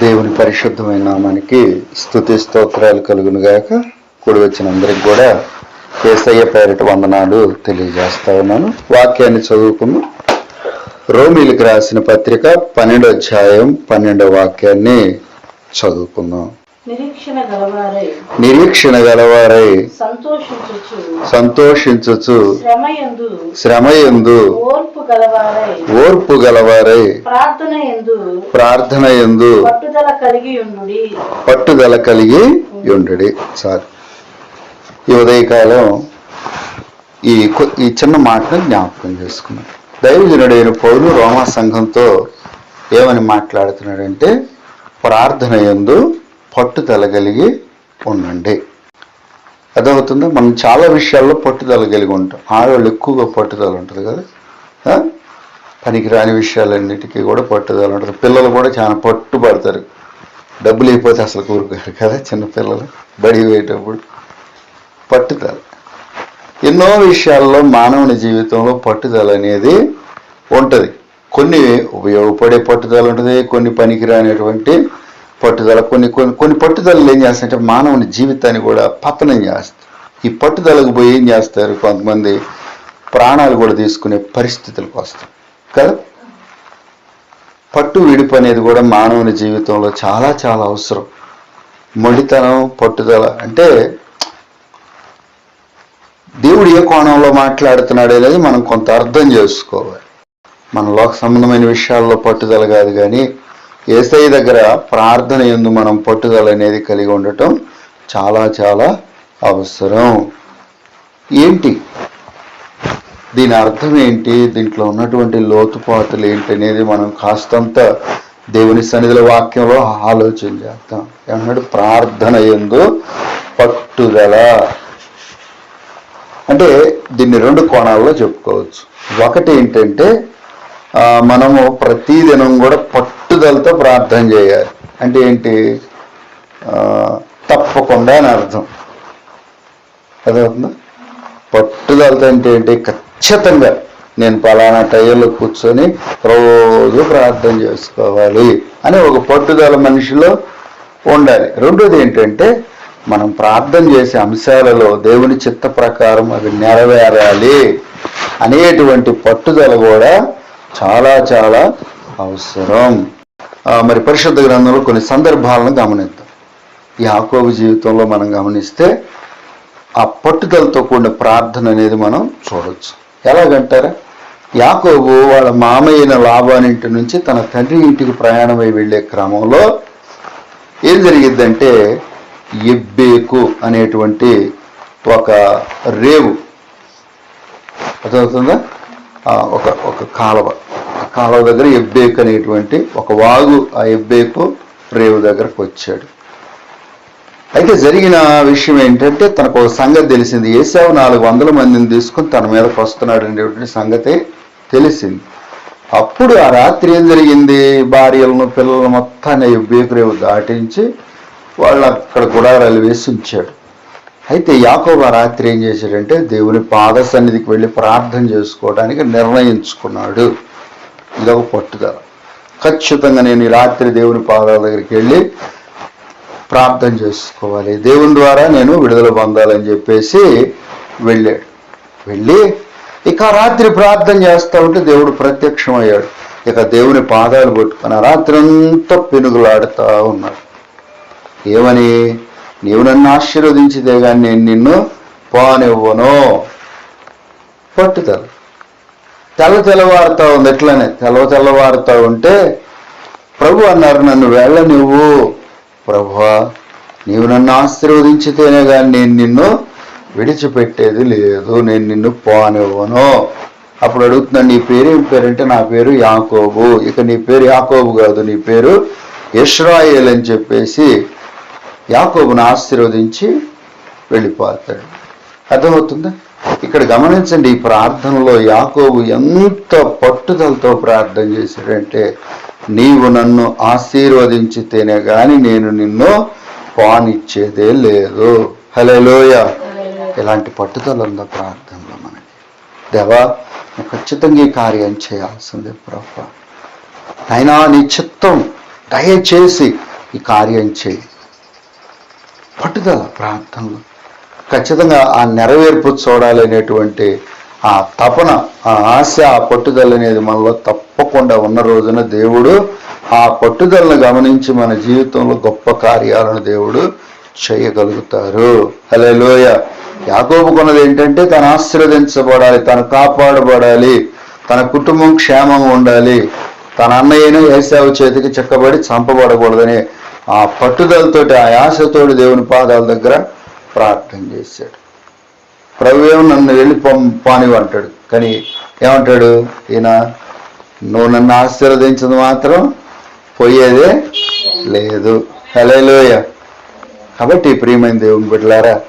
దేవుని పరిశుద్ధమైన నామానికి స్థుతి స్తోత్రాలు కలుగును గాక. కూడి వచ్చిన అందరికి కూడా కేసయ్య పేరిట వందనాలు తెలియజేస్తా ఉన్నాను. వాక్యాన్ని చదువుకున్నాం రోమిలకు రాసిన పత్రిక పన్నెండో అధ్యాయం పన్నెండో వాక్యాన్ని చదువుకుందాం. నిరీక్షణ గలవారై నిరీక్షణ గలవారై సంతోషించుచు సంతోషించుచు శ్రమయందు శ్రమయందు ఓర్పు గలవారై ప్రార్థన ఎందు ఎందు పట్టుదల కలిగి ఉండుడి. సార్ ఈ ఉదయకాలం ఈ ఈ చిన్న మాటను జ్ఞాపకం చేసుకున్నాం. దైవజనుడైన పౌలు రోమా సంఘంతో ఏమని మాట్లాడుతున్నాడంటే ప్రార్థన ఎందు పట్టుదల కలిగి ఉండండి. అదవుతుందా మనం చాలా విషయాల్లో పట్టుదల కలిగి ఉంటాం. ఆడవాళ్ళు ఎక్కువగా పట్టుదల ఉంటుంది కదా పనికిరాని విషయాలన్నిటికీ కూడా పట్టుదల ఉంటుంది పిల్లలు కూడా చాలా పట్టుబడతారు. డబ్బులు అయిపోతే అసలు కూరుకోరు కదా చిన్నపిల్లలు బడి పోయేటప్పుడు పట్టుదల. ఎన్నో విషయాల్లో మానవుని జీవితంలో పట్టుదల అనేది ఉంటుంది. కొన్ని ఉపయోగపడే పట్టుదల ఉంటుంది కొన్ని పనికిరానటువంటి పట్టుదల. కొన్ని కొన్ని కొన్ని పట్టుదలలు ఏం చేస్తాయంటే మానవుని జీవితాన్ని కూడా పతనం చేస్తాయి. ఈ పట్టుదలకు పోయి ఏం చేస్తారు? కొంతమంది ప్రాణాలు కూడా తీసుకునే పరిస్థితులకు వస్తాయి కదా? పట్టు విడుపు అనేది కూడా మానవుని జీవితంలో చాలా చాలా అవసరం. మొండితనం పట్టుదల అంటే దేవుడు ఏ కోణంలో మాట్లాడుతున్నాడు అనేది మనం కొంత అర్థం చేసుకోవాలి. మన లోక సంబంధమైన విషయాల్లో పట్టుదల కాదు కానీ ఏసై దగ్గర ప్రార్థన ఎందు మనం పట్టుదల అనేది కలిగి ఉండటం చాలా చాలా అవసరం. ఏంటి? దీని అర్థం ఏంటి? దీంట్లో ఉన్నటువంటి లోతుపాతులు ఏంటి అనేది మనం కాస్తంత దేవుని సన్నిధిలో వాక్యంలో ఆలోచన చేద్దాం. ఏమన్నాడు? ప్రార్థన ఎందు పట్టుదల. అంటే దీన్ని రెండు కోణాల్లో చెప్పుకోవచ్చు. ఒకటి ఏంటంటే మనము ప్రతిదినం కూడా పట్టుదలతో ప్రార్థన చేయాలి. అంటే ఏంటి? తప్పకుండా అని అర్థం. అదవుతుందా పట్టుదలతో అంటే ఏంటి? ఖచ్చితంగా నేను పలానా టైర్లో కూర్చొని రోజు ప్రార్థన చేసుకోవాలి అని ఒక పట్టుదల మనిషిలో ఉండాలి. రెండోది ఏంటంటే మనం ప్రార్థన చేసే అంశాలలో దేవుని చిత్త ప్రకారం అవి నెరవేరాలి అనేటువంటి పట్టుదల కూడా చాలా చాలా అవసరం. మరి పరిశుద్ధ గ్రంథంలో కొన్ని సందర్భాలను గమనిద్దాం. యాకోబు జీవితంలో మనం గమనిస్తే ఆ పట్టుదలతో కూడిన ప్రార్థన అనేది మనం చూడవచ్చు ఎలాగంటారా? యాకోబు వాళ్ళ మామయ్యన లాభానింటి నుంచి తన తండ్రి ఇంటికి ప్రయాణమై వెళ్ళే క్రమంలో ఏం జరిగిద్దంటే ఎబ్బేకు అనేటువంటి ఒక రేవు. అర్థమవుతుందా? ఒక ఒక కాలువ. ఆ కాలువ దగ్గర ఎబ్బేక్ అనేటువంటి ఒక వాగు ఆ ఎబ్బేకు రేవు దగ్గరకు వచ్చాడు. అయితే జరిగిన విషయం ఏంటంటే తనకు ఒక సంగతి తెలిసింది. ఏసావు నాలుగు వందల మందిని తీసుకుని తన మీదకి వస్తున్నాడు అనేటువంటి సంగతి తెలిసింది. అప్పుడు ఆ రాత్రి ఏం జరిగింది? భార్యలను పిల్లలను మొత్తాన్ని బేకురేవు దాటించి వాళ్ళు అక్కడ గుడారాలు వేసి ఉంచాడు. అయితే యాకోబ రాత్రి ఏం చేశాడంటే దేవుని పాద సన్నిధికి వెళ్ళి ప్రార్థన చేసుకోవడానికి నిర్ణయించుకున్నాడు. ఇదొక పట్టుదల. ఖచ్చితంగా నేను ఈ రాత్రి దేవుని పాదాల దగ్గరికి వెళ్ళి ప్రార్థన చేసుకోవాలి. దేవుని ద్వారా నేను విడుదల పొందాలని చెప్పేసి వెళ్ళాడు. వెళ్ళి ఇక రాత్రి ప్రార్థన చేస్తా ఉంటే దేవుడు ప్రత్యక్షమయ్యాడు. ఇక దేవుని పాదాలు పట్టుకుని రాత్రి అంతా పెనుగులాడుతూ ఉన్నాడు. ఏమని? నీవు నన్ను ఆశీర్వదించితే కానీ నేను నిన్ను పోనివ్వను. పట్టుదల. తెల్ల తెల్లవారుతా ఉంది ఎట్లనే తెల్ల తెల్లవారుతా ఉంటే ప్రభు అన్నారు నన్ను వెళ్ళనివ్వు. ప్రభువా నీవు నన్ను ఆశీర్వదించితేనే కానీ నేను నిన్ను విడిచిపెట్టేది లేదు. నేను నిన్ను పోనివ్వను. అప్పుడు అడుగుతున్నాను నీ పేరు ఏం పేరంటే నా పేరు యాకోబు. ఇక నీ పేరు యాకోబు కాదు నీ పేరు ఇస్రాయేల్ అని చెప్పేసి యాకోబును ఆశీర్వదించి వెళ్ళిపోతాడు. అర్థమవుతుందా? ఇక్కడ గమనించండి ఈ ప్రార్థనలో యాకోబు ఎంత పట్టుదలతో ప్రార్థన చేశాడంటే నీవు నన్ను ఆశీర్వదించితేనే గాని నేను నిన్ను పానిచ్చేదే లేదు. హలోయ ఇలాంటి పట్టుదల ఉందా ప్రార్థనలో మనకి. దేవా ఖచ్చితంగా ఈ కార్యం చేయాల్సిందే ప్రభా. అయినా నీ చిత్తం దయచేసి ఈ కార్యం చేయి. పట్టుదల ప్రార్థనలు ఖచ్చితంగా ఆ నెరవేర్పు చూడాలనేటువంటి ఆ తపన ఆ ఆశ ఆ పట్టుదల అనేది మనలో తప్పకుండా ఉన్న రోజున దేవుడు ఆ పట్టుదలను గమనించి మన జీవితంలో గొప్ప కార్యాలను దేవుడు చేయగలుగుతారు. అలా లోయ యాకోబుకున్నది ఏంటంటే తను ఆశీర్వదించబడాలి తను కాపాడబడాలి తన కుటుంబం క్షేమం ఉండాలి. తన అన్నయ్యను ఏసావు చేతికి చెక్కబడి చంపబడకూడదని ఆ పట్టుదలతోటి ఆ ఆశతోటి దేవుని పాదాల దగ్గర ప్రార్థన చేశాడు. ప్రభు నన్ను వెళ్ళి పంపానివి అంటాడు కానీ ఏమంటాడు? ఈయన నువ్వు నన్ను ఆశీర్వదించింది మాత్రం పోయేదే లేదు. హలేలోయ కాబట్టి ప్రియమైన దేవుని బిడ్డలారా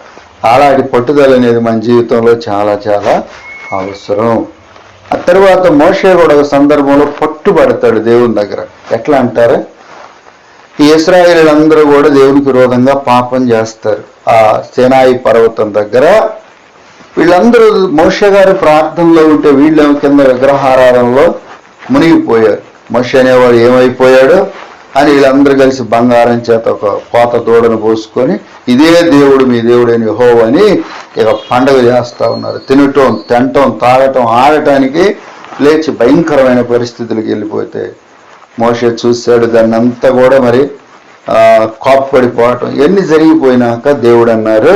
అలాంటి పట్టుదల అనేది మన జీవితంలో చాలా చాలా అవసరం. ఆ తర్వాత మోషే కూడా ఒక సందర్భంలో పట్టుబడతాడు దేవుని దగ్గర. ఎట్లా అంటారా? ఈ ఇస్రాయేళ్ళందరూ కూడా దేవునికి విరోధంగా పాపం చేస్తారు. ఆ సేనాయి పర్వతం దగ్గర వీళ్ళందరూ మోష గారి ప్రార్థనలో ఉంటే వీళ్ళు కింద విగ్రహారాధనలో మునిగిపోయారు. మోష అనేవాడు ఏమైపోయాడు అని వీళ్ళందరూ కలిసి బంగారం చేత ఒక కోత దూడను పోసుకొని ఇదే దేవుడు మీ దేవుడని హో అని ఇక పండగ చేస్తా ఉన్నారు. తినటం తినటం తాగటం ఆడటానికి లేచి భయంకరమైన పరిస్థితులకు వెళ్ళిపోతే మోషే చూశాడు. దాన్ని అంతా కూడా మరి కాపు పడిపోవటం ఎన్ని జరిగిపోయినాక దేవుడు అన్నారు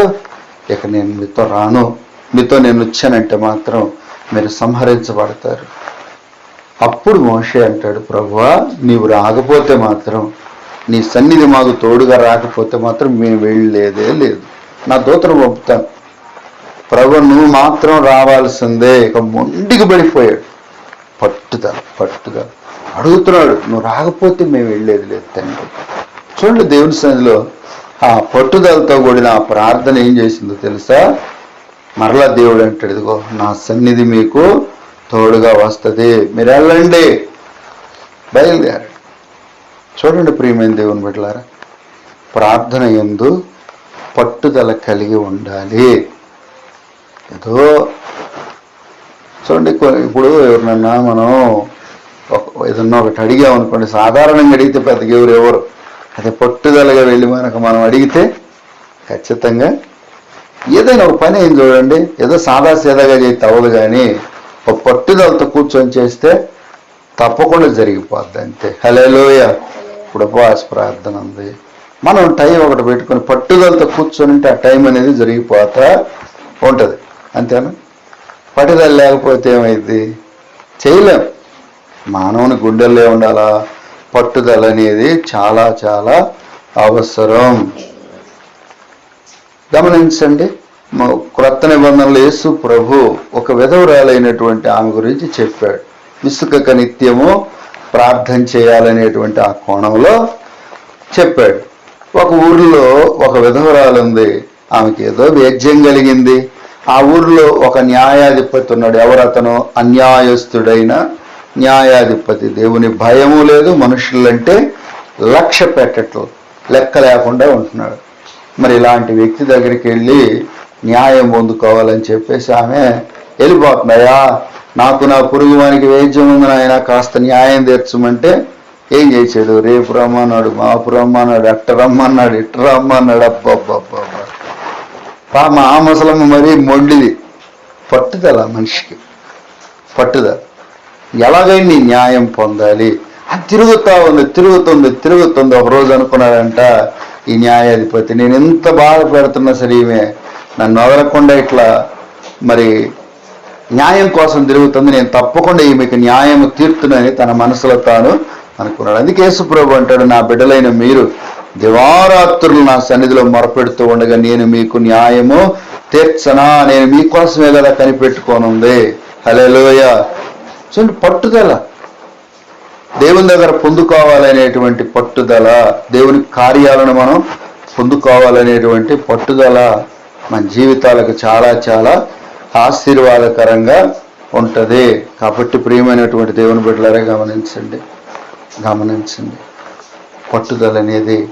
ఇక నేను మీతో రాను. మీతో నేను వచ్చానంటే మాత్రం మీరు సంహరించబడతారు. అప్పుడు మోషే అంటాడు ప్రభువా నీవు రాకపోతే మాత్రం నీ సన్నిధి మాకు తోడుగా రాకపోతే మాత్రం మేము వెళ్ళలేదే లేదు. నా దూతను పంపుతాను. ప్రభు నువ్వు మాత్రం రావాల్సిందే. ఇక మొండికి పడిపోయాడు. పట్టుదల పట్టుదల. అడుగుతున్నాడు నువ్వు రాకపోతే మేము వెళ్ళేది లేదు తండ్రి. చూడండి దేవుని సన్నిధిలో ఆ పట్టుదలతో కూడిన ఆ ప్రార్థన ఏం చేసిందో తెలుసా? మరలా దేవుడు అంటాడు ఇదిగో నా సన్నిధి మీకు తోడుగా వస్తుంది. మీరు వెళ్ళండి. బయలుదేరండి. చూడండి ప్రియమైన దేవుని బిడ్డలారా ప్రార్థన ఎందు పట్టుదల కలిగి ఉండాలి. ఏదో చూడండి ఇప్పుడు ఎవరినన్నా మనం ఏదన్నా ఒకటి అడిగామనుకోండి సాధారణంగా అడిగితే పెద్దగా ఎవరు ఎవరు? అదే పట్టుదలగా వెళ్ళి మనకు మనం అడిగితే ఖచ్చితంగా ఏదైనా ఒక పని ఏం చూడండి. ఏదో సాదా సీదాగా చేస్తే అవ్వదు కానీ ఒక పట్టుదలతో కూర్చొని చేస్తే తప్పకుండా జరిగిపోద్ది అంతే. హలోయ ఇప్పుడు ఉపవాస ప్రార్థన ఉంది. మనం టైం ఒకటి పెట్టుకొని పట్టుదలతో కూర్చొని ఉంటే ఆ టైం అనేది జరిగిపోతా ఉంటుంది. అంతేనా? పట్టుదల లేకపోతే ఏమైంది చేయలేం. మానవుని గుండెల్లో ఉండాలా? పట్టుదల అనేది చాలా చాలా అవసరం. గమనించండి క్రొత్త నిబంధనలు యేసు ప్రభు ఒక విధవరాలైనటువంటి ఆమె గురించి చెప్పాడు. విసుకక నిత్యము ప్రార్థన చేయాలనేటువంటి ఆ కోణంలో చెప్పాడు. ఒక ఊరిలో ఒక విధవరాలు ఉంది ఆమెకి ఏదో వేద్యం కలిగింది. ఆ ఊరిలో ఒక న్యాయాధిపతి ఉన్నాడు. ఎవరతను? అన్యాయస్తుడైన న్యాయాధిపతి. దేవుని భయము లేదు మనుషులంటే లక్ష్య పెట్టట్లు లెక్క లేకుండా ఉంటున్నాడు. మరి ఇలాంటి వ్యక్తి దగ్గరికి వెళ్ళి న్యాయం పొందుకోవాలని చెప్పేసి ఆమె వెళ్ళిపోతున్నాయా నాకు నా పురుగు వానికి వేద్యం ఉంది నాయన కాస్త న్యాయం తీర్చమంటే ఏం చేశాడు రేపు రమ్మన్నాడు మాపు రమ్మన్నాడు అట్ట రమ్మన్నాడు ఇట్ట రమ్మన్నాడు అబ్బబ్బబ్బబ్బా. పా ఆ ముసలమ్మ మరీ మొండిది. పట్టుదల మనిషికి. పట్టుదల. ఎలాగైనా నీ న్యాయం పొందాలి? అది తిరుగుతా ఉంది తిరుగుతుంది తిరుగుతుంది. ఒక రోజు అనుకున్నాడంట ఈ న్యాయాధిపతి నేను ఎంత బాధపడుతున్నా సరే ఈమె నన్ను వదలకుండా ఇట్లా మరి న్యాయం కోసం తిరుగుతుంది. నేను తప్పకుండా ఈమెకి న్యాయం తీర్తునని తన మనసులో తాను అనుకున్నాడు. అందుకే యేసుప్రభు అంటాడు నా బిడ్డలైన మీరు దివారాత్రులు నా సన్నిధిలో మొరపెడుతూ ఉండగా నేను మీకు న్యాయము తీర్చనా? నేను మీకోసమే కదా కనిపెట్టుకోనుంది హలోయ చూడండి పట్టుదల. దేవుని దగ్గర పొందుకోవాలనేటువంటి పట్టుదల దేవుని కార్యాలను మనం పొందుకోవాలనేటువంటి పట్టుదల మన జీవితాలకు చాలా చాలా ఆశీర్వాదకరంగా ఉంటుంది. కాబట్టి ప్రియమైనటువంటి దేవుని బిడ్డలరే గమనించండి గమనించండి. పట్టుదల అనేది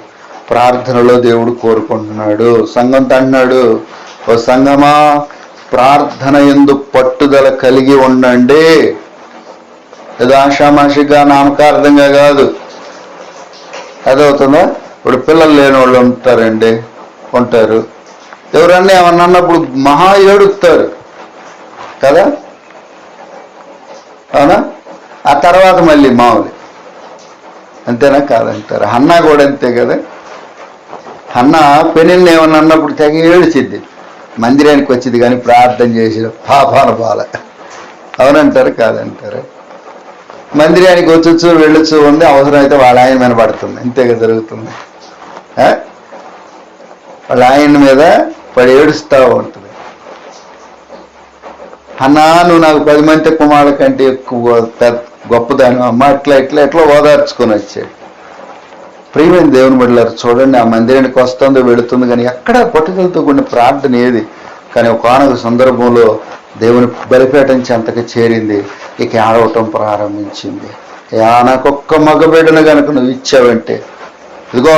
ప్రార్థనలో దేవుడు కోరుకుంటున్నాడు. సంఘంతో అంటున్నాడు ఓ సంగమా ప్రార్థన ఎందు పట్టుదల కలిగి ఉండండి. ఏదో ఆషామాషిగా నామకార్థంగా కాదు. అదవుతుందా? ఇప్పుడు పిల్లలు లేని వాళ్ళు ఉంటారండి ఉంటారు. ఎవరన్నా ఏమన్నా అన్నప్పుడు మహా ఏడుస్తారు. కదా? అవునా? ఆ తర్వాత మళ్ళీ మామూలు అంతేనా కాదంటారు. అన్నా కూడా అంతే కదా? అన్న పెనిల్ని ఏమన్నా అన్నప్పుడు తెగ ఏడిచిద్ది. మందిరానికి వచ్చింది కానీ ప్రార్థన చేసిన పాపాల బాల అవునంటారు కాదంటారు? మందిరానికి వచ్చొచ్చు వెళ్ళొచ్చు ఉంది అవసరమైతే వాళ్ళ ఆయన మీద పడుతుంది. ఇంతేగా జరుగుతుంది. ఆ? వాళ్ళ ఆయన మీద పడి ఏడుస్తూ ఉంటుంది. అన్నా నువ్వు నాకు పది మంది కుమారుల కంటే ఎక్కువ గొప్పదాని అమ్మ ఇట్లా ఇట్లా ఎట్లా ఓదార్చుకొని వచ్చాడు. ప్రియమైన దేవుని బిడ్డలారు చూడండి ఆ మందిరానికి వస్తుందో వెళుతుంది కానీ ఎక్కడ పట్టుదలతో కూడిన ప్రార్థన ఏది? కానీ ఒకనొక సందర్భంలో దేవుని బలిపేటం అంతకు చేరింది. ఇక ఆడవటం ప్రారంభించింది. యా నాకొక్క మగ బిడ్డను కనుక నువ్వు ఇచ్చావంటే ఇదిగో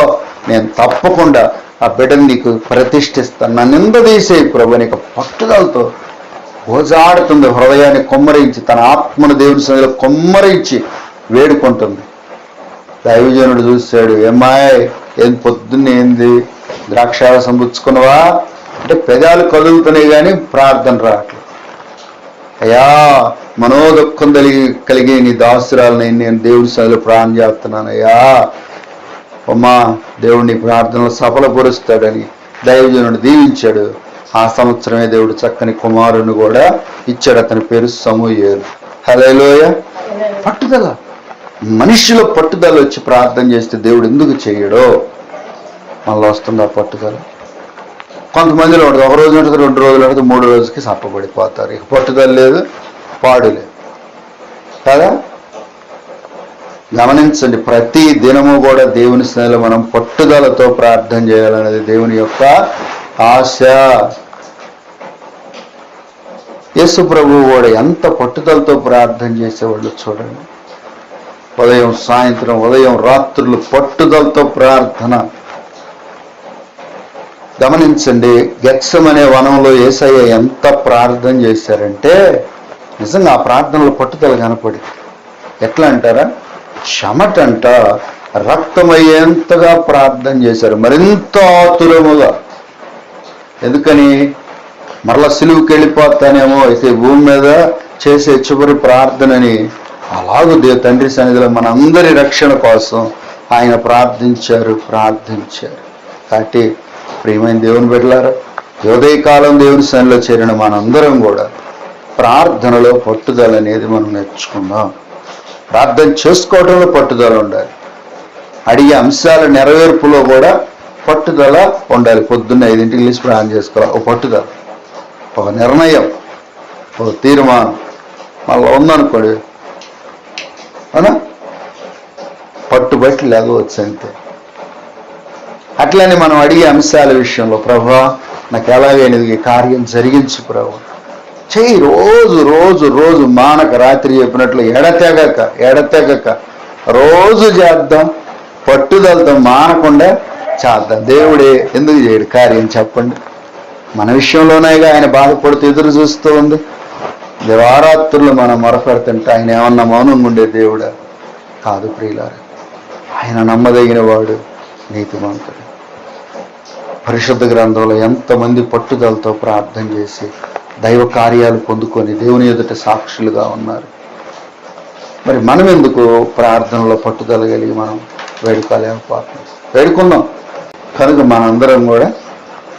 నేను తప్పకుండా ఆ బిడ్డను నీకు ప్రతిష్ఠిస్తాను నన్ను నింద తీసేయి ప్రభు నీకు పట్టుదలతో ఓజాడుతుంది హృదయాన్ని కొమ్మరించి తన ఆత్మను దేవుని సంగతిలో కొమ్మరించి వేడుకుంటుంది. దైవజనుడు చూశాడు ఏమాయ్ ఏం పొద్దున్నేంది ద్రాక్షారసం పుచ్చుకున్నవా? అంటే పెదాలు కదులుతున్నాయి కానీ ప్రార్థన రావట్లేదు. అయ్యా మనోదుఖం కలిగి కలిగే నీ దాసురాలని నేను దేవుడి సైలు ప్రాణం చేస్తున్నాను. అయ్యా అమ్మా దేవుడు నీ ప్రార్థనలు సఫలపరుస్తాడని దైవజనుడు దీవించాడు. ఆ సంవత్సరమే దేవుడు చక్కని కుమారుని కూడా ఇచ్చాడు. అతని పేరు సమూయేలు. హలోయ పట్టుదల. మనిషిలో పట్టుదల వచ్చి ప్రార్థన చేస్తే దేవుడు ఎందుకు చేయడో? మళ్ళీ వస్తుంది ఆ పట్టుదల? కొంతమందిలో ఉంటుంది. ఒక రోజు ఉంటుంది రెండు రోజులు ఉంటుంది మూడు రోజులకి సప్పబడిపోతారు ఇక పట్టుదల లేదు పాడు లేదు. కదా? గమనించండి ప్రతి దినము కూడా దేవుని స్నేహితులు మనం పట్టుదలతో ప్రార్థన చేయాలనేది దేవుని యొక్క ఆశ. యేసు ప్రభువు కూడా ఎంత పట్టుదలతో ప్రార్థన చేసేవాళ్ళు చూడండి. ఉదయం సాయంత్రం ఉదయం రాత్రులు పట్టుదలతో ప్రార్థన. గమనించండి గెత్సం అనే వనంలో ఏసయ్య ఎంత ప్రార్థన చేశారంటే నిజంగా ఆ ప్రార్థనలో పట్టుదల కనపడి ఎట్లా అంటారా? చెమటంట రక్తమయ్యేంతగా ప్రార్థన చేశారు. మరింత ఆతురముగా. ఎందుకని? మరలా సిలువుకి వెళ్ళిపోతానేమో అయితే భూమి మీద చేసే చివరి ప్రార్థనని అలాగూ దేవ తండ్రి సన్నిధిలో మనందరి రక్షణ కోసం ఆయన ప్రార్థించారు ప్రార్థించారు. కాబట్టి ప్రియమైన దేవుని బిడ్డలారా ఉదయకాలం దేవుని సన్నిలో చేరిన మనందరం కూడా ప్రార్థనలో పట్టుదల అనేది మనం నేర్చుకుందాం. ప్రార్థన చేసుకోవడంలో పట్టుదల ఉండాలి. అడిగే అంశాల నెరవేర్పులో కూడా పట్టుదల ఉండాలి. పొద్దున్న ఐదింటికి లేచి ప్రార్థన చేసుకోవాలి. ఒక పట్టుదల ఒక నిర్ణయం ఒక తీర్మానం. మళ్ళీ ఉందనుకోండి అవునా? పట్టుబట్టి లేకపోవచ్చు అంతే. అట్లనే మనం అడిగే అంశాల విషయంలో ప్రభా నాకు ఎలాగైనది ఈ కార్యం జరిగించు ప్రభు. చెయ్యి రోజు రోజు రోజు మానక రాత్రి చెప్పినట్లు ఎడతెగక ఎడతెగక రోజు చేద్దాం పట్టుదలతో మానకుండా చేద్దాం. దేవుడే ఎందుకు చేయడు కార్యం చెప్పండి. మన విషయంలోనేగా ఆయన బాధపడుతూ ఎదురు చూస్తూ ఉంది. దివారాత్రులు మనం మొరపెడుతుంటే ఆయన ఏమన్నా మౌనంగా ఉండే దేవుడా? కాదు ప్రియులారా ఆయన నమ్మదగిన వాడు నీతిమంతుడు. పరిశుద్ధ గ్రంథంలో ఎంతమంది పట్టుదలతో ప్రార్థన చేసి దైవ కార్యాలు పొందుకొని దేవుని ఎదుట సాక్షులుగా ఉన్నారు. మరి మనం ఎందుకు ప్రార్థనలో పట్టుదల కలిగి మనం వేడుకోలేకపోతున్నాం వేడుకుందాం కనుక మనందరం కూడా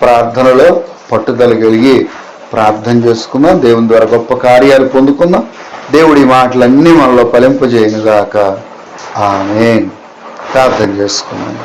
ప్రార్థనలో పట్టుదల కలిగి ప్రార్థన చేసుకుందాం. దేవుని ద్వారా గొప్ప కార్యాలు పొందుకుందాం. దేవుడి మాటలన్నీ మనలో ఫలింపజేయనుగాక. ఆమె ప్రార్థన చేసుకున్నాం